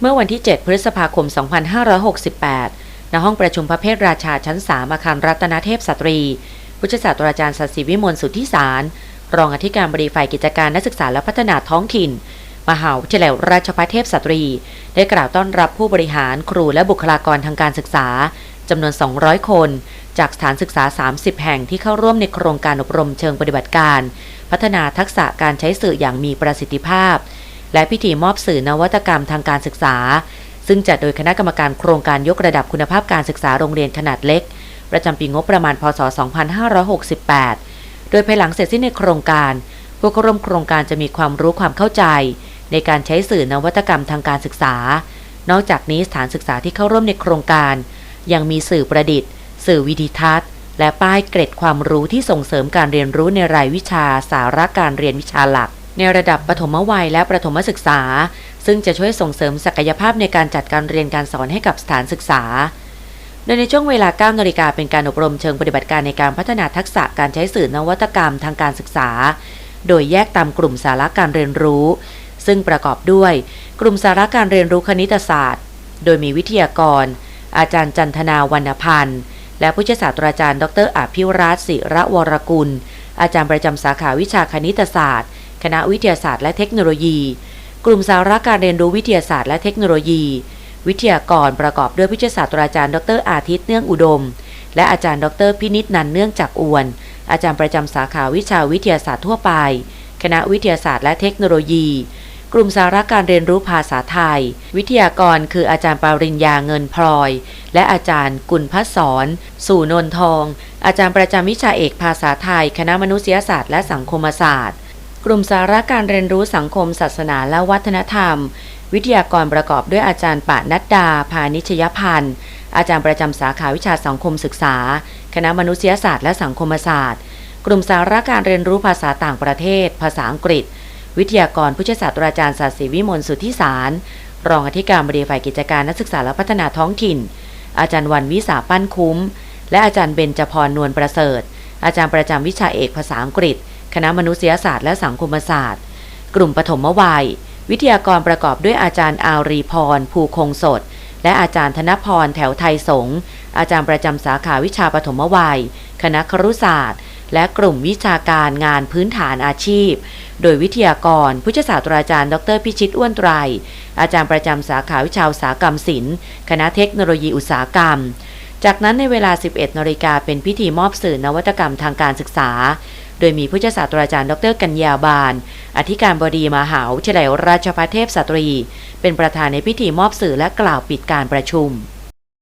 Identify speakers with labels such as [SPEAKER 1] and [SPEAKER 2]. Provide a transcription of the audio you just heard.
[SPEAKER 1] เมื่อวันที่ 7 พฤษภาคม 2568 ณ ห้องประชุมพระเพทราชาชั้น 3 อาคารรัตนเทพสตรีผู้ช่วยศาสตราจารย์สัตย์ศรีวิมลสุทธิสาร รองอธิการบดีฝ่ายกิจการนักศึกษาและพัฒนาท้องถิ่น มหาวิทยาลัยราชภัฏเทพสตรี ได้กล่าวต้อนรับผู้บริหารครูและบุคลากรทางการศึกษาจำนวน 200 คน จากสถานศึกษา 30 แห่งที่เข้าร่วมในโครงการอบรมเชิงปฏิบัติการ พัฒนาทักษะการใช้สื่ออย่างมีประสิทธิภาพ และพิธีมอบสื่อนวัตกรรมทางการศึกษา ซึ่งจัดโดยคณะกรรมการโครงการยกระดับคุณภาพการศึกษาโรงเรียนขนาดเล็ก ประจำปีงบประมาณ พศ 2568 โดยภายหลังเสร็จสิ้นในโครงการ ผู้เข้าร่วมโครงการจะมีความรู้ความเข้าใจ ในการใช้สื่อนวัตกรรมทางการศึกษา นอกจากนี้สถานศึกษาที่เข้าร่วมในโครงการ ยังมีสื่อประดิษฐ์ สื่อวิดิทัศน์และป้ายเกร็ดความรู้ที่ส่งเสริมการเรียนรู้ในรายวิชาสาระการเรียนวิชาหลัก ในระดับปฐมวัยและประถมศึกษา ซึ่งจะช่วยส่งเสริมศักยภาพในการจัดการเรียนการสอนให้กับสถานศึกษา โดยในช่วงเวลา9นาฬิกาเป็นการอบรมเชิงปฏิบัติการในการพัฒนาทักษะการใช้สื่อนวัตกรรมทางการศึกษา โดยแยกตามกลุ่มสาระการเรียนรู้ ซึ่งประกอบด้วย กลุ่มสาระการเรียนรู้คณิตศาสตร์ โดยมีวิทยากร อาจารย์จันทนาวรรณพันธ์และผู้ช่วยศาสตราจารย์ ดรอภิวรัตศิระวรกุล อาจารย์ประจำสาขาวิชาคณิตศาสตร์ คณะวิทยาศาสตร์และเทคโนโลยี กลุ่มสาระการเรียนรู้วิทยาศาสตร์และเทคโนโลยี วิทยากรประกอบด้วยผู้ช่วศาสตราจารย์ ดรอาทิตย์เนื่องอุดม และอาจารย์ดรพินิจนันเนื่องจากอวน อาจารย์ประจำสาขาวิชาวิทยาศาสตร์ทั่วไป คณะวิทยาศาสตร์และเทคโนโลยี กลุ่มสาระการเรียนรู้ภาษาไทย วิทยากรคืออาจารย์ปาริญญาเงินพลอย และอาจารย์กุลพัฒสอนสู่นนทอง อาจารย์ประจำวิชาเอกภาษาไทย คณะมนุษยศาสตร์และสังคมศาสตร์ กลุ่มสาระการเรียนรู้สังคม ศาสนาและวัฒนธรรม วิทยากรประกอบด้วยอาจารย์ปะนัดดา พานิชยพันธ์ อาจารย์ประจำสาขาวิชาสังคมศึกษา คณะมนุษยศาสตร์และสังคมศาสตร์ กลุ่มสาระการเรียนรู้ภาษาต่างประเทศ ภาษาอังกฤษ วิทยากรผู้ช่วยศาสตราจารย์ศาสีวิมลสุทธิสาร รองอธิการบดีฝ่ายกิจการนักศึกษาและพัฒนาท้องถิ่น อาจารย์วันวิสาปั้นคุ้ม และอาจารย์เบญจพรนวลประเสริฐ อาจารย์ประจำวิชาเอกภาษาอังกฤษ คณะมนุษยศาสตร์และสังคมศาสตร์ กลุ่มปฐมวัย วิทยากรประกอบด้วยอาจารย์อารีพร ภูคงสด และอาจารย์ธนพร แถวไทยสงอาจารย์ประจำสาขาวิชาปฐมวัย คณะครุศาสตร์ และกลุ่มวิชาการงานพื้นฐานอาชีพ โดยวิทยากรผู้ช่วยศาสตราจารย์ ดรพิชิตอ้วนไตร อาจารย์ประจำสาขาวิชาอุตสาหกรรมศิลป์ คณะเทคโนโลยีอุตสาหกรรม จากนั้นในเวลา 11นาฬิกาเป็นพิธีมอบสื่อนวัตกรรมทางการศึกษา โดยมีผู้ช่วยศาสตราจารย์ ดรกัญญาบาล อธิการบดีมหาวิทยาลัยราชภัฏเทพสตรี เป็นประธานในพิธีมอบสื่อและกล่าวปิดการประชุม